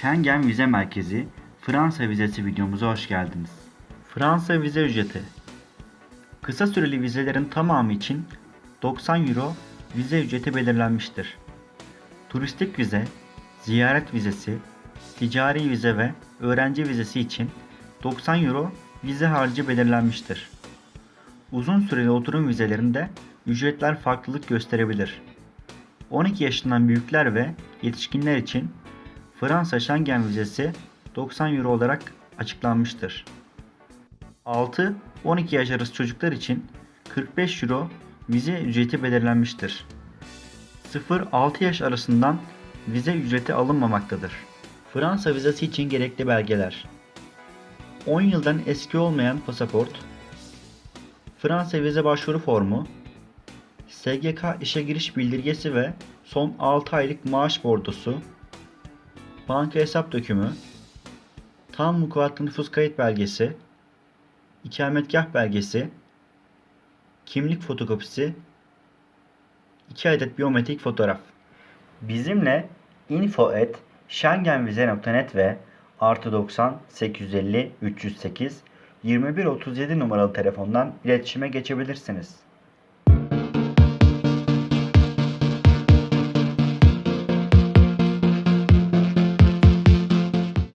Schengen Vize Merkezi Fransa vizesi videomuza hoş geldiniz. Fransa vize ücreti Kısa süreli vizelerin tamamı için 90 euro vize ücreti belirlenmiştir. Turistik vize, ziyaret vizesi, ticari vize ve öğrenci vizesi için 90 euro vize harcı belirlenmiştir. Uzun süreli oturum vizelerinde ücretler farklılık gösterebilir. 12 yaşından büyükler ve yetişkinler için Fransa Schengen vizesi 90 euro olarak açıklanmıştır. 6-12 yaş arası çocuklar için 45 euro vize ücreti belirlenmiştir. 0-6 yaş arasından vize ücreti alınmamaktadır. Fransa vizesi için gerekli belgeler 10 yıldan eski olmayan pasaport, Fransa vize başvuru formu, SGK işe giriş bildirgesi ve son 6 aylık maaş bordosu, banka hesap dökümü, tam vukuatlı nüfus kayıt belgesi, ikametgah belgesi, kimlik fotokopisi, 2 adet biyometrik fotoğraf. Bizimle info at schengenvize.net ve artı 90 850 308 2137 numaralı telefondan iletişime geçebilirsiniz.